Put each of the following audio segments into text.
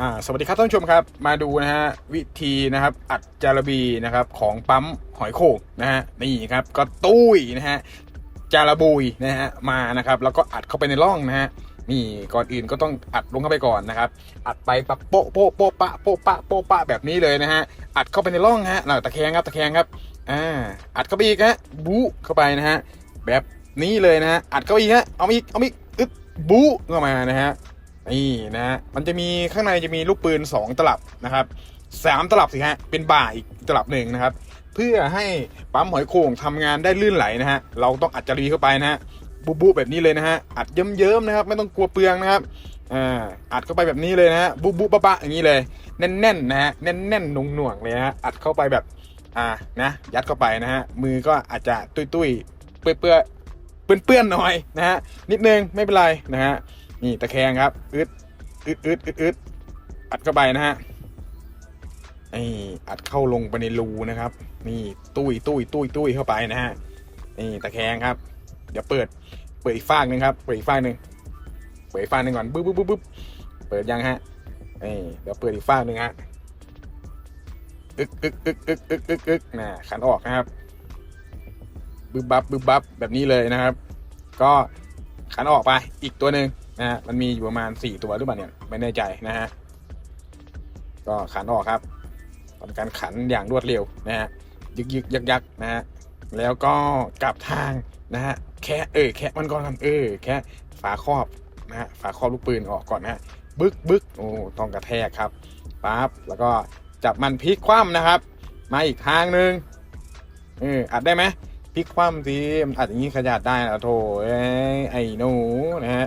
อ่าสวัสดีครับท่านผู้ชมครับ มาดูนะฮะวิธีนะครับอัดจารบีนะครับของปั๊มหอยโข่งนะฮะนี่ครับก็ตุ้ยนะฮะจารบุยนะฮะมานะครับแล้วก็อัดเข้าไปในร่องนะฮะนี่ก่อนอื่นก็ต้องอัดลงเข้าไปก่อนนะครับ อัดไปปะโป๊ะโป๊ะโป๊ะปะโป๊ะปะโป๊ะปะแบบนี้เลยนะฮะอัดเข้าไปในร่องฮะเราตะแคงครับตะแคงครับอ่าอัดเข้าไปอีกฮะบู๊เข้าไปนะฮะแบบนี้เลยนะฮะอัดเข้าไปอีกฮะเอาอีกเอามาอีกอึ๊บบู๊เข้ามานะฮะ นี่นะฮะมันจะมีข้างในจะมีลูกปืน 2 ตลับนะครับสามตลับสิฮะ เป็นบ่าอีกตลับหนึ่งนะครับ เพื่อให้ปั๊มหอยโข่งทำงานได้ลื่นไหลนะฮะ เราต้องอัดจรีเข้าไปนะฮะบุบุแบบนี้เลยนะฮะ อัดเยิ้มๆนะครับ ไม่ต้องกลัวเปลืองนะครับอ่าอัดเข้าไปแบบนี้เลยนะฮะ บุบุปะปะอย่างนี้เลย แน่นๆนะฮะ แน่นๆหน่วงๆเลยนะฮะ อัดเข้าไปแบบ อ่า นะ ยัดเข้าไปนะฮะ มือก็อาจจะตุ้ยๆ เปื้อนๆเปื้อนๆหน่อยนะฮะ นิดนึงไม่เป็นไรนะฮะ นี่ตะแคงครับอึดอึดอึดอึดอึดอัดเข้าไปนะฮะไออัดเข้าลงไปในรูนะครับ นี่ตุ้ยตุ้ยตุ้ยตุ้ยเข้าไปนะฮะนี่ตะแคงครับ เดี๋ยวเปิดเปิดอีกฟากหนึ่งครับเปิดอีกฟากหนึ่งเปิดอีกฟากหนึ่งก่อนบึ๊บบึ๊บบึ๊บบึ๊บเปิดยังฮะนี่เดี๋ยวเปิดอีกฟากหนึ่งฮะอึกอึกอึกอึกอึกอึกอึกนะขันออกนะครับบึ๊บบับบึ๊บบับแบบนี้เลยนะครับ ก็ขันออกไปอีกตัวหนึ่ง นะฮะมันมีอยู่ประมาณ4ตัวหรือเปล่าเนี่ยไม่แน่ใจนะฮะก็ขันออกครับทำการขันอย่างรวดเร็วนะฮะยึกยึกยักยักนะฮะแล้วก็กลับทางนะฮะแค่เออแค่มันก่อนครับเออแค่ฝาครอบนะฮะฝาครอบลูกปืนออกก่อนนะฮะบึกบึกโอ้ต้องกระแทกครับปั๊บแล้วก็จับมันพลิกคว่ำนะครับ มาอีกทางหนึ่งเอออัดได้ไหมพลิกคว่ำสิมันอัดอย่างนี้ขยัดได้นะโถไอ้หนูนะฮะ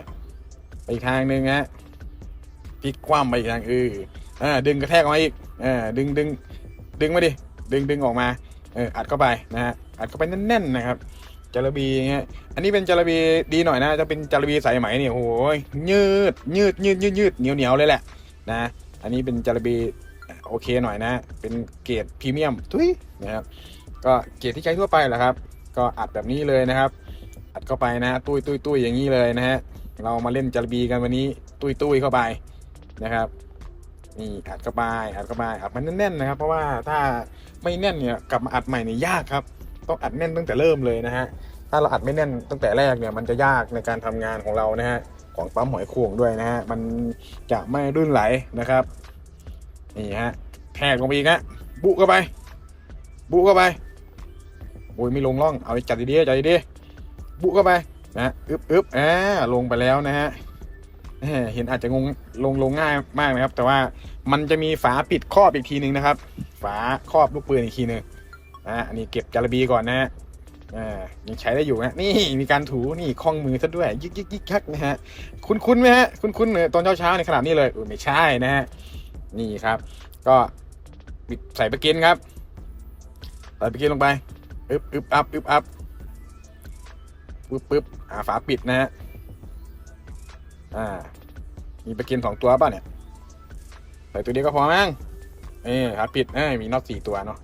อีกทางหนึ่งฮะพลิกคว่ำไปอีกทางเออเออดึงกระแทกออกมาอีกเออดึงดึงดึงมาดิดึงดึงออกมาเอออัดเข้าไปนะฮะอัดเข้าไปแน่นๆนะครับจระบีเงี้ยอันนี้เป็นจระบีดีหน่อยนะจะเป็นจระบีสายไหมเนี่ยโอ้โหยืดยืดยืดยืดยืดเหนียวเหนียวเลยแหละนะอันนี้เป็นจระบีโอเคหน่อยนะ เป็นเกรดพรีเมียมทุยนะครับก็เกรดที่ใช้ทั่วไปแหละครับ ก็อัดแบบนี้เลยนะครับ อัดเข้าไปนะตุ้ยตุ้ยตุ้ยอย่างนี้เลยนะฮะ เรามาเล่นจารบีกันวันนี้ ตุ้ยตุ้ยเข้าไปนะครับนี่อัดเข้าไปอัดเข้าไปอัดมันแน่นๆนะครับ เพราะว่าถ้าไม่แน่นเนี่ยกลับมาอัดใหม่เนี่ยยากครับ ต้องอัดแน่นตั้งแต่เริ่มเลยนะฮะถ้าเราอัดไม่แน่นตั้งแต่แรกเนี่ยมันจะยากในการทำงานของเรานะฮะของปั๊มหอยโข่งด้วยนะฮะมันจะไม่รื่นไหลนะครับนี่ฮะแทกลงไปอีกฮะบุเข้าไป บุเข้าไปโอ้ยไม่ลงร่องเอาจัดดีๆจัดดีๆบุเข้าไป นะอึบอึบอ่าลงไปแล้วนะฮะเห็นอาจจะงงลงลงง่ายมากนะครับ แต่ว่ามันจะมีฝาปิดครอบอีกทีหนึ่งนะครับ ฝาครอบลูกปืนอีกทีหนึ่งนะอันนี้เก็บจารบีก่อนนะฮะอ่ายังใช้ได้อยู่นะนี่มีการถูนี่คล้องมือซะด้วยยิกยิกยิกยักนะฮะคุ้นคุ้นๆไหมฮะคุ้นคุ้นๆเนี่ยตอนเช้าเช้าๆในขนาดนี้เลยไม่ใช่นะฮะนี่ครับ ก็ใส่ปะเกนครับใส่ปะเกนลงไปอึบอึบอัพอึบอัพ ปึ๊บปึ๊บอ่าฝาปิดนะฮะอ่า มีปะกันสองตัวป่ะเนี่ยใส่ตัวเดียวก็พอมั้งเอ้ฝาปิดเอ้ยมีน็อตสี่ตัวเนาะ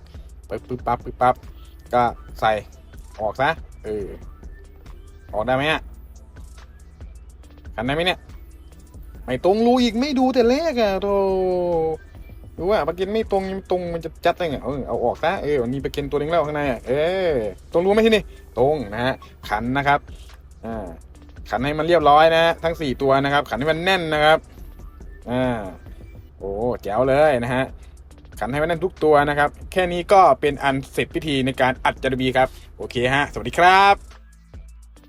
ปึ๊บปึ๊บปั๊บปึ๊บปั๊บก็ใส่ออกซะเออออกได้ไหมอะกันได้ไหมเนี่ย ไม่ตรงรูอีกไม่ดูแต่แรกอะโธ่ ดูว่าประเกันไม่ตรงยังตรงมันจะจัดได้ไงเออเอาออกซะเออมีประเกันตัวนึงแล้วข้างในอะเออตรงรู้ไหมที่นี่ ตรงนะฮะขันนะครับอ่าขันให้มันเรียบร้อยนะฮะทั้งสี่ตัวนะครับ ขันให้มันแน่นนะครับอ่าโอ้แจ๋วเลยนะฮะขันให้มันแน่นทุกตัวนะครับ แค่นี้ก็เป็นอันเสร็จพิธีในการอัดจารบีครับ โอเคฮะ สวัสดีครับ